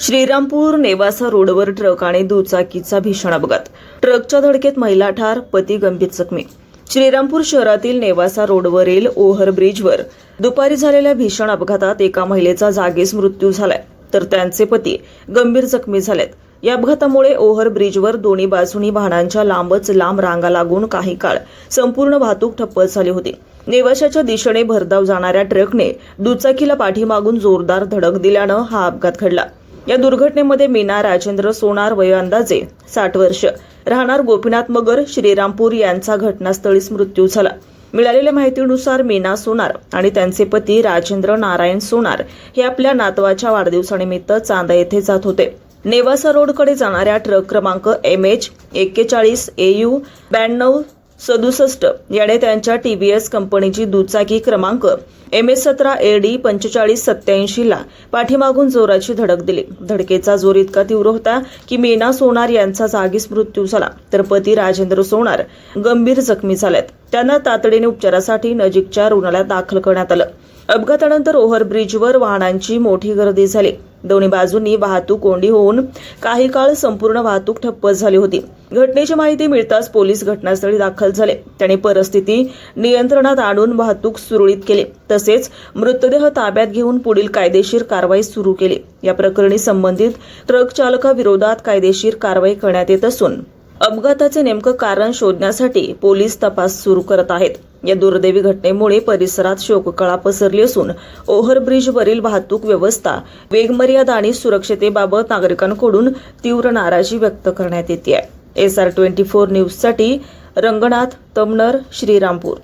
श्रीरामपूर नेवासा रोडवर ट्रक आणि दुचाकीचा भीषण अपघात. ट्रकच्या धडकेत महिला ठार पती गंभीर जखमी. श्रीरामपूर शहरातील नेवासा रोडवरील ओव्हर ब्रिजवर दुपारी झालेल्या भीषण अपघातात एका महिलेचा जागीच मृत्यू झालाय तर त्यांचे पती गंभीर जखमी झालेत. या अपघातामुळे ओव्हर ब्रिजवर दोन्ही बाजूनी वाहनांच्या लांबच लांब रांगा लागून काही काळ संपूर्ण वाहतूक ठप्प झाली होती. नेवाशाच्या दिशेने भरधाव जाणाऱ्या ट्रकने दुचाकीला पाठीमागून जोरदार धडक दिल्यानं हा अपघात घडला. या दुर्घटनेमध्ये मीना राजेंद्र सोनार वय अंदाजे साठ वर्ष. राहणार गोपीनाथ मगर श्रीरामपूर यांचा घटनास्थळीच मृत्यू झाला. मिळालेल्या माहितीनुसार मीना सोनार आणि त्यांचे पती राजेंद्र नारायण सोनार हे आपल्या नातवाच्या वाढदिवसानिमित्त चांदा येथे जात होते. नेवासा रोडकडे जाणाऱ्या ट्रक क्रमांक एम एच एक्केचाळीस ए यू ब्याण्णव सदुसष्ट. याने त्यांच्या टी व्ही एस कंपनीची दुचाकी क्रमांक एम एस सतरा ए डी पंचेचाळीस सत्याऐंशीला पाठीमागून जोराची धडक दिली. धडकेचा जोर इतका तीव्र होता की मीना सोनार यांचा जागीच मृत्यू झाला. तर पती राजेंद्र सोनार गंभीर जखमी झालेत. त्यांना तातडीने उपचारासाठी नजीकच्या रुग्णालयात दाखल करण्यात आलं. अपघातानंतर ओव्हरब्रिजवर वाहनांची मोठी गर्दी झाली. दोन्ही बाजूंनी वाहतूक कोंडी होऊन काही काळ संपूर्ण वाहतूक ठप्प झाली होती. घटनेची माहिती मिळताच पोलीस घटनास्थळी दाखल झाले. त्यांनी परिस्थिती नियंत्रणात आणून वाहतूक सुरळीत केली. तसेच मृतदेह ताब्यात घेऊन पुढील कायदेशीर कारवाई सुरू केली. या प्रकरणी संबंधित ट्रक चालकाविरोधात कायदेशीर कारवाई करण्यात येत असून अपघाताचे नेमकं कारण शोधण्यासाठी पोलीस तपास सुरू करत आहेत. या दुर्दैवी घटनेमुळे परिसरात शोककळा पसरली असून ओव्हरब्रिजवरील वाहतूक व्यवस्था वेगमर्यादा आणि सुरक्षतेबाबत नागरिकांकडून तीव्र नाराजी व्यक्त करण्यात येते आहे एस आर ट्वेंटी फोर न्यूजसाठी रंगनाथ तमनर श्रीरामपूर.